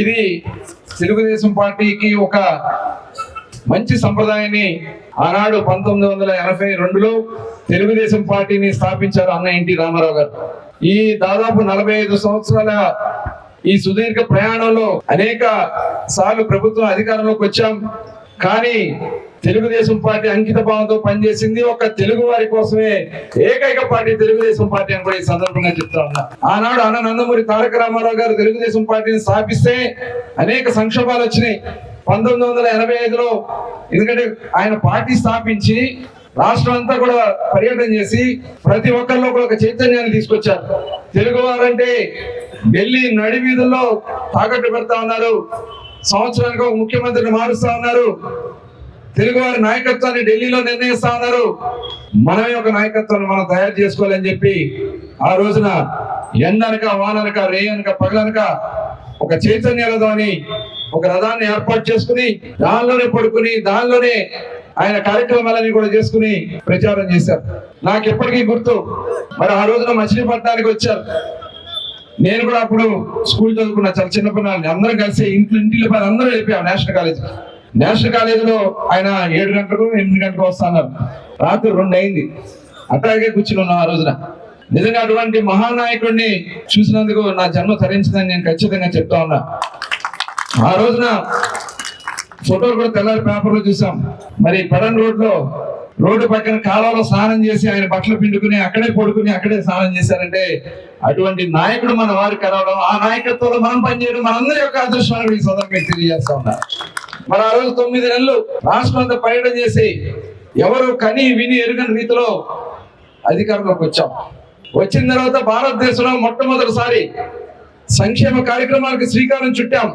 ఇది తెలుగుదేశం పార్టీకి ఒక మంచి సంప్రదాయాన్ని ఆనాడు పంతొమ్మిది వందల ఎనభై రెండులో తెలుగుదేశం పార్టీని స్థాపించారు అన్న ఎన్టీ రామారావు గారు. ఈ దాదాపు నలభై ఐదు సంవత్సరాల ఈ సుదీర్ఘ ప్రయాణంలో అనేక సార్లు ప్రభుత్వం అధికారంలోకి వచ్చాం. కానీ తెలుగుదేశం పార్టీ అంకిత భావంతో పనిచేసింది ఒక తెలుగు వారి కోసమే. ఏకైక పార్టీ తెలుగుదేశం పార్టీ అని కూడా ఈ సందర్భంగా చెప్తా ఉన్నా. ఆనాడు అన్న నందమూరి తారక రామారావు గారు తెలుగుదేశం పార్టీని స్థాపిస్తే అనేక సంక్షోభాలు వచ్చినాయి. పంతొమ్మిది వందల ఎనభై ఐదులో ఎందుకంటే ఆయన పార్టీ స్థాపించి రాష్ట్రం అంతా కూడా పర్యటన చేసి ప్రతి ఒక్కరిలో కూడా ఒక చైతన్యాన్ని తీసుకొచ్చారు. తెలుగు వారంటే నడి వీధుల్లో తాకట్టు పెడతా ఉన్నారు. సంవత్సరానికి ఒక ముఖ్యమంత్రిని మారుస్తా ఉన్నారు. తెలుగు వారి నాయకత్వాన్ని ఢిల్లీలో నిర్ణయిస్తా ఉన్నారు. మనమే ఒక నాయకత్వాన్ని మనం తయారు చేసుకోవాలని చెప్పి ఆ రోజున ఎండనక వాననక రేయనక పగలనక ఒక చైతన్య రథం అని ఒక రథాన్ని ఏర్పాటు చేసుకుని దానిలోనే పడుకుని దానిలోనే ఆయన కార్యక్రమాలని కూడా చేసుకుని ప్రచారం చేశారు. నాకు ఎప్పటికీ గుర్తు మరి ఆ రోజున మచిలీపట్నానికి వచ్చారు. నేను కూడా అప్పుడు స్కూల్ చదువుకున్న చాలా చిన్నపిల్లల్ని అందరం కలిసి ఇంట్లో ఇంటిలో పని అందరూ వెళ్ళిపోయాం నేషనల్ కాలేజ్ నేషనల్ కాలేజీలో ఆయన ఏడు గంటలకు ఎనిమిది గంటలకు వస్తున్నారు రాత్రి రెండు అయింది అట్లాగే కూర్చుని ఉన్నాం ఆ రోజున. నిజంగా అటువంటి మహానాయకుడిని చూసినందుకు నా జన్మ తరించిందని నేను ఖచ్చితంగా చెప్తా ఉన్నా. ఆ రోజున ఫోటోలు కూడా తెల్లారి పేపర్లో చూసాం. మరి పడన్ రోడ్లో రోడ్డు పక్కన కాలంలో స్నానం చేసి ఆయన బట్టలు పిండుకుని అక్కడే పడుకుని అక్కడే స్నానం చేశారంటే అటువంటి నాయకుడు మన వారికి కలవడం ఆ నాయకత్వంలో మనం పనిచేయడం మనందరి యొక్క అదృష్టం ఈ సందర్భంగా తెలియజేస్తా ఉన్నారు మరి ఆ రోజు తొమ్మిది నెలలు రాష్ట్రమంతా పర్యటన చేసి ఎవరు కని విని ఎరుగని రీతిలో అధికారంలోకి వచ్చాం. వచ్చిన తర్వాత భారతదేశంలో మొట్టమొదటిసారి సంక్షేమ కార్యక్రమాలకు శ్రీకారం చుట్టాం.